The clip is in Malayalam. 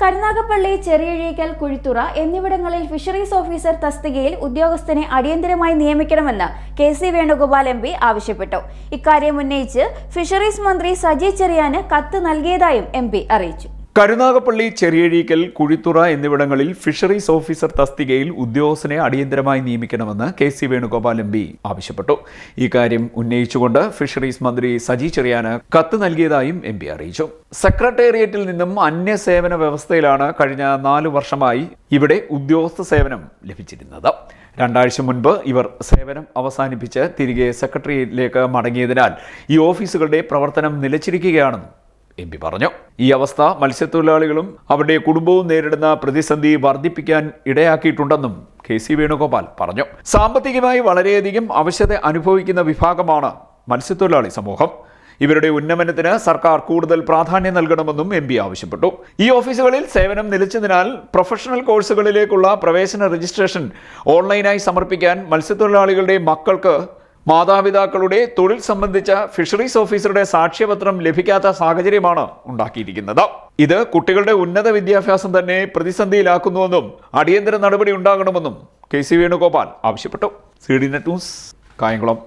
കരുനാഗപ്പള്ളി ചെറിയഴീക്കൽ കുഴിത്തുറ എന്നിവിടങ്ങളിൽ ഫിഷറീസ് ഓഫീസർ തസ്തികയിൽ ഉദ്യോഗസ്ഥനെ അടിയന്തരമായി നിയമിക്കണമെന്ന് K C Venugopal M P ആവശ്യപ്പെട്ടു. ഇക്കാര്യം ഉന്നയിച്ച് ഫിഷറീസ് മന്ത്രി സജി ചെറിയാന് കത്ത് നൽകിയതായും എം അറിയിച്ചു. കരുനാഗപ്പള്ളി ചെറിയഴീക്കൽ കുഴിത്തുറ എന്നിവിടങ്ങളിൽ ഫിഷറീസ് ഓഫീസർ തസ്തികയിൽ ഉദ്യോഗസ്ഥനെ അടിയന്തരമായി നിയമിക്കണമെന്ന് K C Venugopal M P ആവശ്യപ്പെട്ടു. ഇക്കാര്യം ഉന്നയിച്ചുകൊണ്ട് ഫിഷറീസ് മന്ത്രി സജി ചെറിയാന് കത്ത് നൽകിയതായും എം പി അറിയിച്ചു. സെക്രട്ടേറിയറ്റിൽ നിന്നും അന്യ സേവന വ്യവസ്ഥയിലാണ് കഴിഞ്ഞ നാല് വർഷമായി ഇവിടെ ഉദ്യോഗസ്ഥ സേവനം ലഭിച്ചിരുന്നത്. രണ്ടാഴ്ച മുൻപ് ഇവർ സേവനം അവസാനിപ്പിച്ച് തിരികെ സെക്രട്ടേറിയറ്റിലേക്ക് മടങ്ങിയതിനാൽ ഈ ഓഫീസുകളുടെ പ്രവർത്തനം നിലച്ചിരിക്കുകയാണെന്നും എം പി പറഞ്ഞു. ഈ അവസ്ഥ മത്സ്യത്തൊഴിലാളികളും അവരുടെ കുടുംബവും നേരിടുന്ന പ്രതിസന്ധി വർദ്ധിപ്പിക്കാൻ ഇടയാക്കിയിട്ടുണ്ടെന്നും കെ സി വേണുഗോപാൽ പറഞ്ഞു. സാമ്പത്തികമായി വളരെയധികം അവശത അനുഭവിക്കുന്ന വിഭാഗമാണ് മത്സ്യത്തൊഴിലാളി സമൂഹം. ഇവരുടെ ഉന്നമനത്തിന് സർക്കാർ കൂടുതൽ പ്രാധാന്യം നൽകണമെന്നും എം പി ആവശ്യപ്പെട്ടു. ഈ ഓഫീസുകളിൽ സേവനം നിലച്ചതിനാൽ പ്രൊഫഷണൽ കോഴ്സുകളിലേക്കുള്ള പ്രവേശന രജിസ്ട്രേഷൻ ഓൺലൈനായി സമർപ്പിക്കാൻ മത്സ്യത്തൊഴിലാളികളുടെ മക്കൾക്ക് മാതാപിതാക്കളുടെ തൊഴിൽ സംബന്ധിച്ച ഫിഷറീസ് ഓഫീസറുടെ സാക്ഷ്യപത്രം ലഭിക്കാത്ത സാഹചര്യമാണ് ഉണ്ടാക്കിയിരിക്കുന്നത്. ഇത് കുട്ടികളുടെ ഉന്നത വിദ്യാഭ്യാസം തന്നെ പ്രതിസന്ധിയിലാക്കുന്നുവെന്നും അടിയന്തര നടപടി ഉണ്ടാകണമെന്നും കെ സി വേണുഗോപാൽ ആവശ്യപ്പെട്ടു. C D net news Kayamkulam.